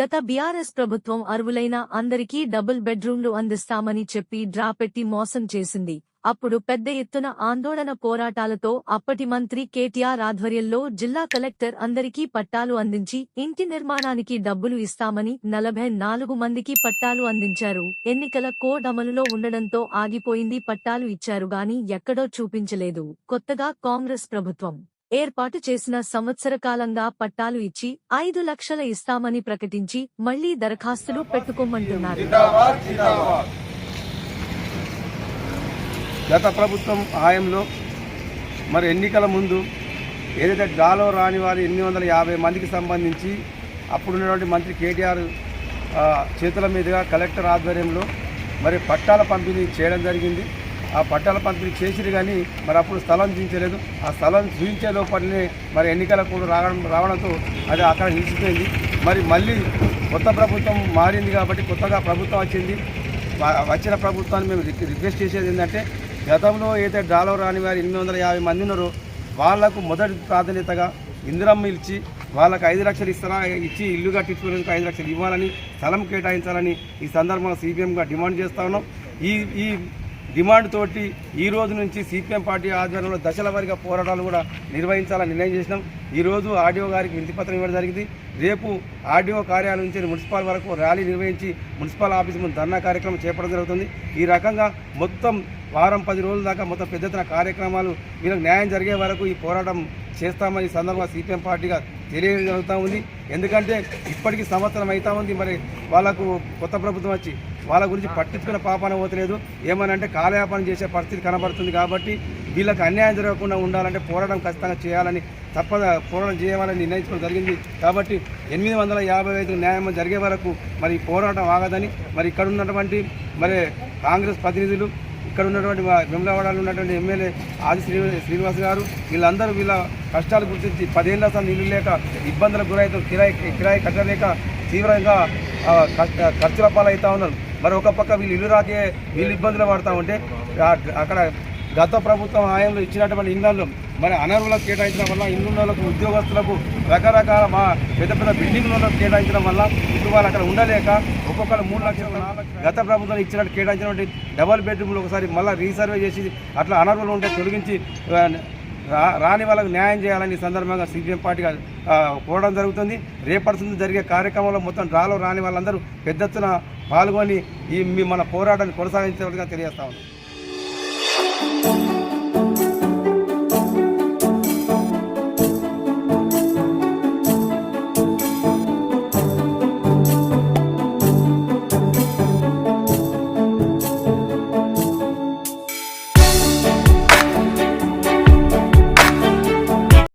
గత బీఆర్ఎస్ ప్రభుత్వం అర్వులైన అందరికీ డబుల్ బెడ్రూమ్లు అందిస్తామని చెప్పి డ్రా పెట్టి మోసం చేసింది. అప్పుడు పెద్ద ఎత్తున ఆందోళన పోరాటాలతో అప్పటి మంత్రి కేటీఆర్ ఆధ్వర్యంలో జిల్లా కలెక్టర్ అందరికీ పట్టాలు అందించి ఇంటి నిర్మాణానికి డబ్బులు ఇస్తామని నలభై నాలుగు మందికి పట్టాలు అందించారు. ఎన్నికల కోడ్ అమలులో ఉండడంతో ఆగిపోయింది పట్టాలు ఇచ్చారు గాని ఎక్కడో చూపించలేదు. కొత్తగా కాంగ్రెస్ ప్రభుత్వం ఏర్పాటు చేసిన సంవత్సర కాలంగా పట్టాలు ఇచ్చి ఐదు లక్షల ఇస్తామని ప్రకటించి మళ్ళీ దరఖాస్తులు పెట్టుకోమంటున్నారు. గత ప్రభుత్వం హాయంలో మరి ఎన్నికల ముందు ఏదైతే డ్రాలో రాని వారి ఎనిమిది వందల యాభై మందికి సంబంధించి అప్పుడున్నటువంటి మంత్రి కేటీఆర్ చేతుల మీదుగా కలెక్టర్ ఆధ్వర్యంలో మరి పట్టాల పంపిణీ చేయడం జరిగింది. ఆ పట్టాల పంపిణీ చేసిరు కానీ మరి అప్పుడు స్థలం చూపించలేదు. ఆ స్థలం చూపించే లోపలనే మరి ఎన్నికల కూడా రావడం రావడంతో అది అక్కడ నిలిచిపోయింది. మరి మళ్ళీ కొత్త ప్రభుత్వం మారింది కాబట్టి కొత్తగా ప్రభుత్వం వచ్చింది. వచ్చిన ప్రభుత్వాన్ని మేము రిక్వెస్ట్ చేసేది ఏంటంటే గతంలో అయితే డాలో రాని వారు ఎనిమిది వందల యాభై మంది ఉన్నారో వాళ్ళకు మొదటి ప్రాధాన్యతగా ఇందిరమ్మ ఇచ్చి వాళ్ళకి ఐదు లక్షలు ఇస్తారా ఇచ్చి ఇల్లు కట్టించుకునేందుకు ఐదు లక్షలు ఇవ్వాలని స్థలం కేటాయించాలని ఈ సందర్భంగా సీపీఎంగా డిమాండ్ చేస్తా ఉన్నాం. ఈ ఈ డిమాండ్ తోటి ఈ రోజు నుంచి సిపిఎం పార్టీ ఆధ్వర్యంలో దశల వారిగా పోరాటాలు కూడా నిర్వహించాలని నిర్ణయం చేసినాం. ఈ రోజు ఆర్డీఓ గారికి వినతిపత్రం ఇవ్వడం జరిగింది. రేపు ఆర్డీఓ కార్యాలయం నుంచి మున్సిపల్ వరకు ర్యాలీ నిర్వహించి మున్సిపల్ ఆఫీస్ ముందు ధర్నా కార్యక్రమం చేపట్టడం జరుగుతుంది. ఈ రకంగా మొత్తం వారం పది రోజుల దాకా మొత్తం పెద్ద ఎత్తున కార్యక్రమాలు వీళ్ళకి న్యాయం జరిగే వరకు ఈ పోరాటం చేస్తామని ఈ సందర్భంగా సిపిఎం పార్టీగా తెలియజరుగుతూ ఉంది. ఎందుకంటే ఇప్పటికీ సంవత్సరం అవుతా ఉంది. మరి వాళ్ళకు కొత్త ప్రభుత్వం వచ్చి వాళ్ళ గురించి పట్టించుకునే పాపాన పోతలేదు. ఏమనంటే కాలయాపన చేసే పరిస్థితి కనబడుతుంది కాబట్టి వీళ్ళకి అన్యాయం జరగకుండా ఉండాలంటే పోరాటం ఖచ్చితంగా చేయాలని తప్పద పోరాటం చేయాలని నిర్ణయించుకోవడం జరిగింది. కాబట్టి ఎనిమిది వందల యాభై ఐదు న్యాయం జరిగే వరకు మరి పోరాటం ఆగదని మరి ఇక్కడ ఉన్నటువంటి మరి కాంగ్రెస్ ప్రతినిధులు ఇక్కడ ఉన్నటువంటి విమలవాడలో ఉన్నటువంటి ఎమ్మెల్యే ఆది శ్రీ శ్రీనివాస్ గారు వీళ్ళందరూ వీళ్ళ కష్టాలు గుర్తించి పదేళ్ళ అసలు నీళ్ళు లేక ఇబ్బందులకు గురైతే కిరాయి కిరాయి కట్టలేక తీవ్రంగా కష్ట- ఖర్చుల పాలవుతా ఉన్నారు. మరి ఒక పక్క వీళ్ళు ఇల్లు రాకే వీళ్ళు ఇబ్బందులు పడతా ఉంటే అక్కడ గత ప్రభుత్వం హాయంలో ఇచ్చినటువంటి ఇళ్ళలో మరి అనర్హులకు కేటాయించడం వల్ల ఇల్లులకు ఉద్యోగస్తులకు రకరకాల మా పెద్ద పెద్ద బిల్డింగ్లలో కేటాయించడం వల్ల ఇప్పుడు వాళ్ళు అక్కడ ఉండలేక ఒక్కొక్కరు మూడు లక్షల గత ప్రభుత్వం ఇచ్చినట్టు కేటాయించినటువంటి డబల్ బెడ్రూమ్లు ఒకసారి మళ్ళీ రీసర్వే చేసి అట్లా అనర్హులు ఉంటే తొలగించి రా రాని వాళ్ళకు న్యాయం చేయాలని సందర్భంగా సిపిఎం పార్టీగా కోరడం జరుగుతుంది. రేపటి నుంచి జరిగే కార్యక్రమంలో మొత్తం డ్రాలో రాని వాళ్ళందరూ పెద్ద ఎత్తున పాల్గొని ఈ మీ మన పోరాటాన్ని కొనసాగించవలసిన తెలియజేస్తా ఉన్నాం.